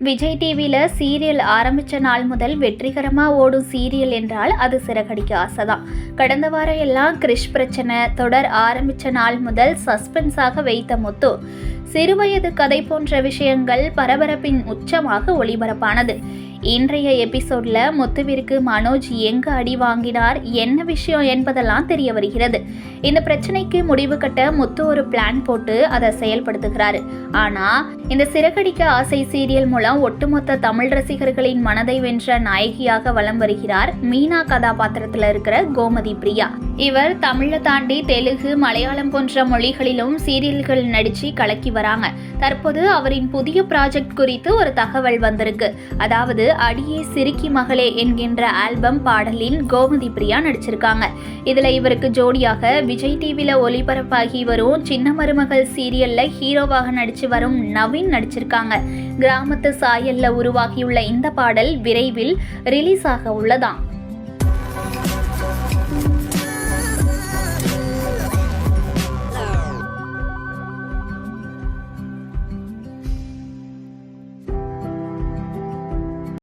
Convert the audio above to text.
விஜய் டிவியில் சீரியல் ஆரம்பித்த நாள் முதல் வெற்றிகரமாக ஓடும் சீரியல் என்றால் அது சிறகடிக்க ஆசைதான். கடந்த வாரம் எல்லாம் கிறிஷ் பிரச்சனை தொடர் ஆரம்பித்த நாள் முதல் சஸ்பென்ஸாக வைத்த முத்து. சிறுவயது கதை போன்ற விஷயங்கள் பரபரப்பின் உச்சமாக ஒளிபரப்பானது. இன்றைய எபிசோட்ல முத்துவிற்கு மனோஜ் எங்கு அடி வாங்கினார் என்ன விஷயம் என்பதெல்லாம் தெரிய வருகிறது. இந்த பிரச்சனைக்கு முடிவு கட்ட முத்து ஒரு பிளான் போட்டு அதை செயல்படுத்துகிறாரு. ஆனா இந்த சிறகடிக்க ஆசை சீரியல் மூலம் ஒட்டுமொத்த தமிழ் ரசிகர்களின் மனதை வென்ற நாயகியாக வலம் வருகிறார் மீனா கதாபாத்திரத்துல இருக்கிற கோமதி பிரியா. இவர் தமிழை தாண்டி தெலுங்கு மலையாளம் போன்ற மொழிகளிலும் சீரியல்கள் நடிச்சு கலக்கி வராங்க. தற்போது அவரின் புதிய ப்ராஜெக்ட் குறித்து ஒரு தகவல் வந்திருக்கு. அதாவது அடியே சிரிக்கி மகளே என்கின்ற ஆல்பம் பாடலில் கோமதி பிரியா நடிச்சிருக்காங்க. இதுல இவருக்கு ஜோடியாக விஜய் டிவியில ஒளிபரப்பாகி வரும் சின்ன மருமகள் சீரியல்ல ஹீரோவாக நடிச்சு வரும் நவீன் நடிச்சிருக்காங்க. கிராமத்து சாயல்ல உருவாகியுள்ள இந்த பாடல் விரைவில் ரிலீஸ் ஆக உள்ளதாம்.